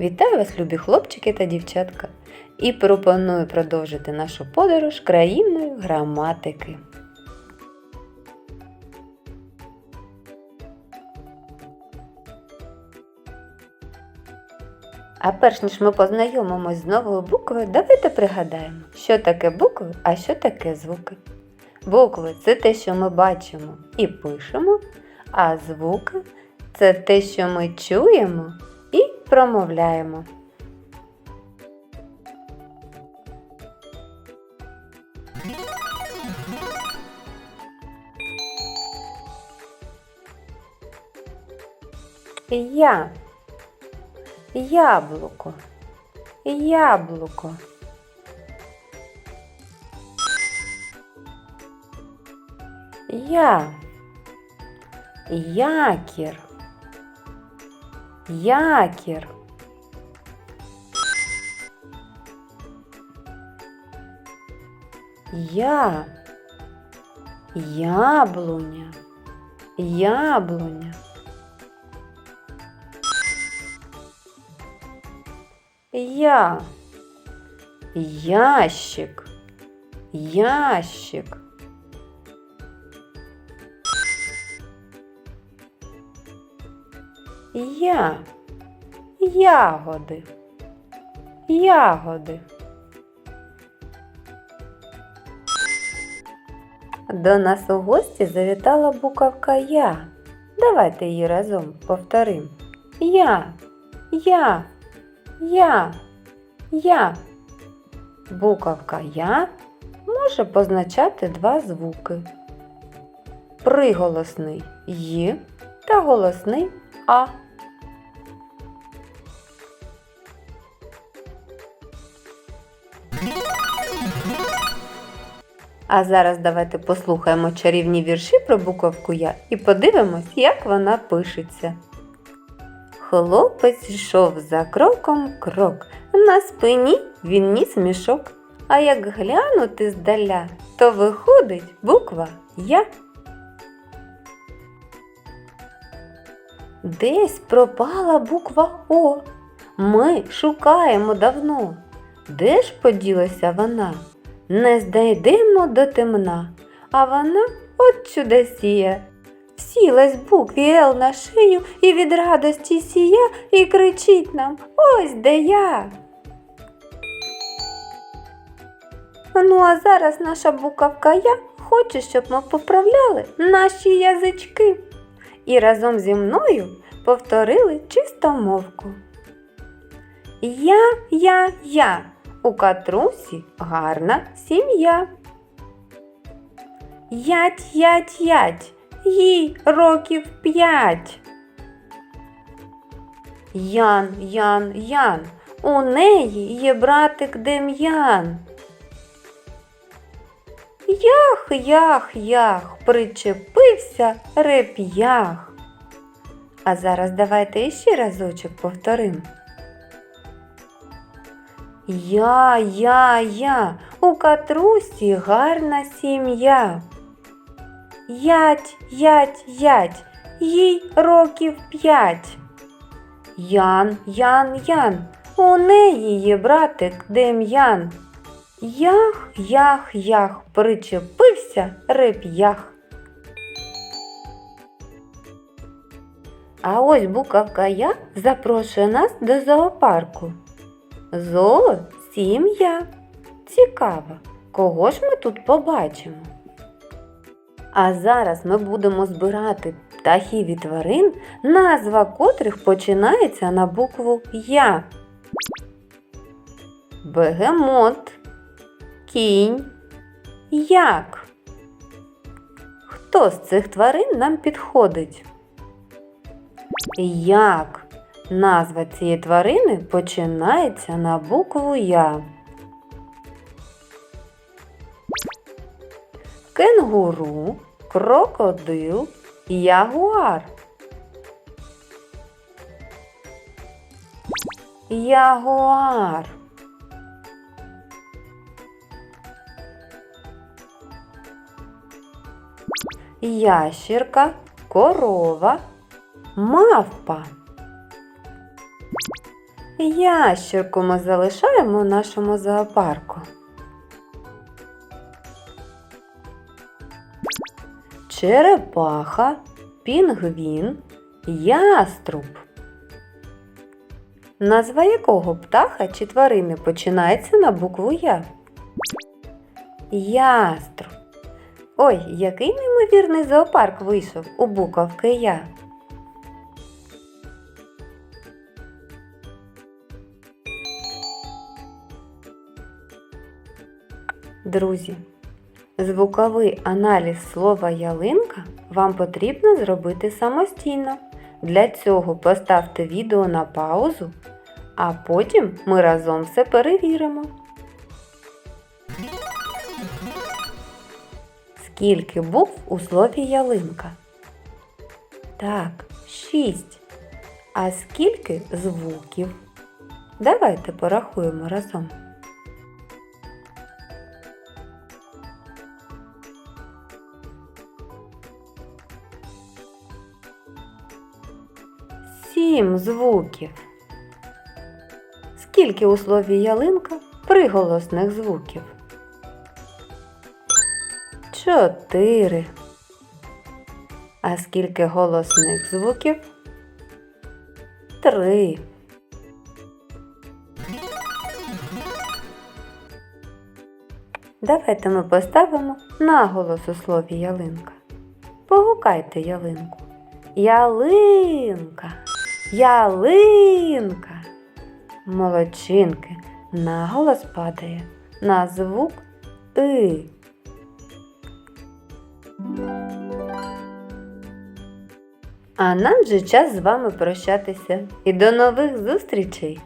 Вітаю вас, любі хлопчики та дівчатка, і пропоную продовжити нашу подорож країною граматики. А перш ніж ми познайомимось з новою буквою, давайте пригадаємо, що таке букви, а що таке звуки. Букви це те, що ми бачимо і пишемо, а звуки це те, що ми чуємо промовляємо. Я. Яблуко. Яблуко. Я. Якір. Якір. Я. Яблуня. Яблуня. Я. Ящик. Ящик. Я. Ягоди. Ягоди. До нас у гості завітала буковка Я. Давайте її разом повторимо. Я. Я. Я. Я. Буковка Я може позначати два звуки. Приголосний Й та голосний А. А зараз давайте послухаємо чарівні вірші про буковку Я і подивимось, як вона пишеться. Хлопець йшов за кроком крок, на спині він ніс мішок. А як глянути здаля, то виходить буква Я. Десь пропала буква О. Ми шукаємо давно. Де ж поділася вона? Не знайдемо до темна, а вона от чудосія. Сілась букві Л на шию і від радості сія і кричить нам Ось де я. Ну а зараз наша буковка Я хоче, щоб ми поправляли наші язички і разом зі мною повторили чистомовку. Я, я, я, у катрусі гарна сім'я. Ять, ять, ять, їй років п'ять. Ян, Ян, Ян, у неї є братик Дем'ян. Ях, ях, ях, причепився реп'ях. А зараз давайте іще разочок повторимо. Я, я, я, у катрусі гарна сім'я. Ять, ять, ять, їй років п'ять. Ян, Ян, Ян, у неї є братик Дем'ян. Ях, ях, ях, причепився реп'ях. А ось буковка Я запрошує нас до зоопарку. Золо сім'я. Цікаво, кого ж ми тут побачимо? А зараз ми будемо збирати птахів і тварин, назва котрих починається на букву Я. Бегемот, кінь, як. Хто з цих тварин нам підходить? Як. Назва цієї тварини починається на букву Я. Кенгуру, крокодил, ягуар. Ягуар. Ящірка, корова, мавпа. Ящерку ми залишаємо в нашому зоопарку. Черепаха, пінгвін, яструб. Назва якого птаха чи тварини починається на букву Я? Яструб. Ой, який неймовірний зоопарк вийшов у буковки Я. Друзі, звуковий аналіз слова ялинка вам потрібно зробити самостійно. Для цього поставте відео на паузу, а потім ми разом все перевіримо. Скільки букв у слові ялинка? Так, шість. А скільки звуків? Давайте порахуємо разом. Сім звуків. Скільки у слові ялинка приголосних звуків? Чотири. А скільки голосних звуків? Три. Давайте ми поставимо наголос у слові ялинка. Погукайте ялинку. Ялинка. Ялинка. Молодчинки. Наголос падає на звук И. А нам же час з вами прощатися. І до нових зустрічей!